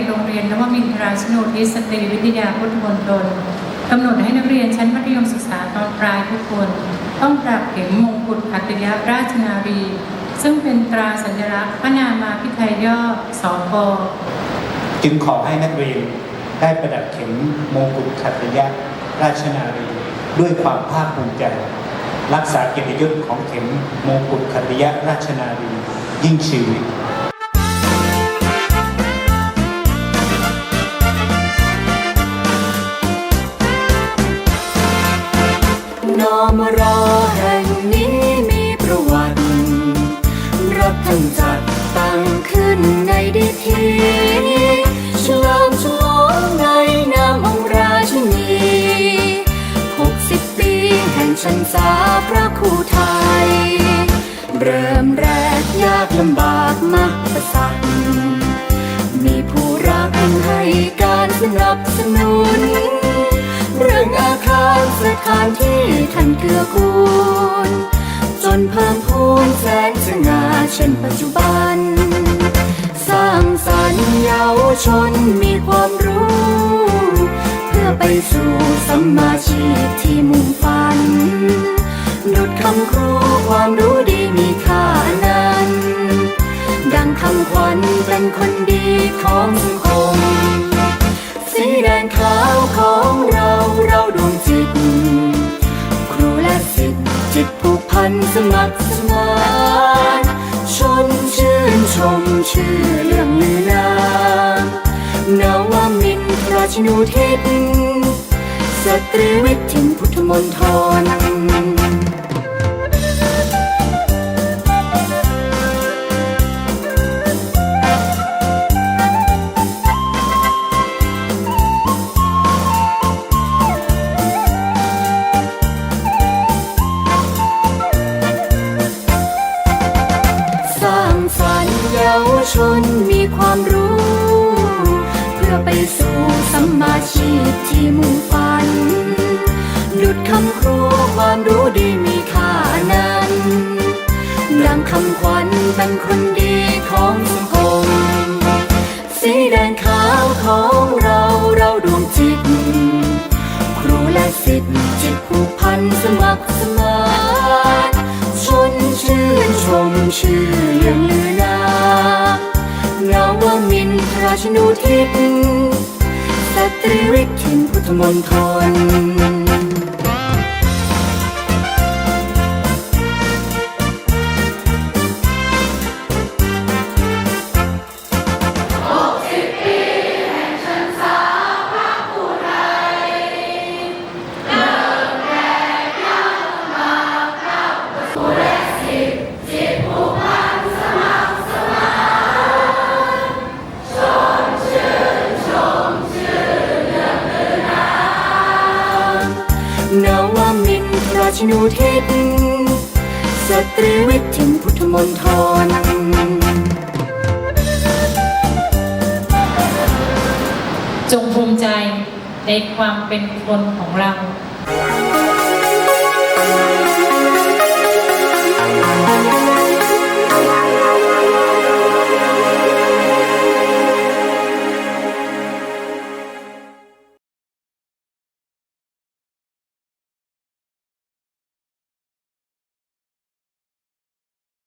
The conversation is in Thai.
กายนักโรงเรียนนวมินทราชโนทิสตรีวิทยาพุทธมณฑลกำหนดให้นักเรียนชั้นมัธยมศึกษาตอนปลายทุกคน ต้องปรับเข็มมงกุฎอัตยราชนาวีซึ่งเป็นตราสัญลักษณ์พระนามาพิไทยย่อสอปจึงขอให้นักเรียนได้ประดับเข็มมงกุฎขัตยะราชนาวีด้วยความภาคภูมิใจรักษาเกียรติยศของเข็มมงกุฎขัตยะราชนาวียิ่งชีวิต มรอแห่งนี้มีประวัติรับทั้งจัดตั้งขึ้นในดิทีฉลิมฉลองในนามองราชินีหกสิบปีแห่งชันสาพระคู นเพิ่มพูนแสนสง่าเช่นปัจจุบัน สร้างสรรค์เยาวชนมีความรู้ เพื่อไปสู่สัมมาชีพที่มุ่งฝัน ดุดคำครูความรู้ดีมีค่านั้น ดังคำขวัญเป็นคนดีของ มัครสมานชนชื่นชมชื่อเรื่องลือนามนาวามินทราชนูทิศสตรีวิทย์ถิ่นพุทธมณฑล เป็นคนดีของสังคม สีแดงขาวของเราเราดวงจิต ครูและสิทธิ์จิตผูกพันสมัครสมานชนชื่นชมชื่อเรื่องลือนานาวามินทราชนูทิศสตรีวิทย์ถิ่นพุทธมณฑลน ชนูทิศสตรีวิทย์ถิ่นพุทธมณฑลจงภูมิใจในความเป็นคนของเรา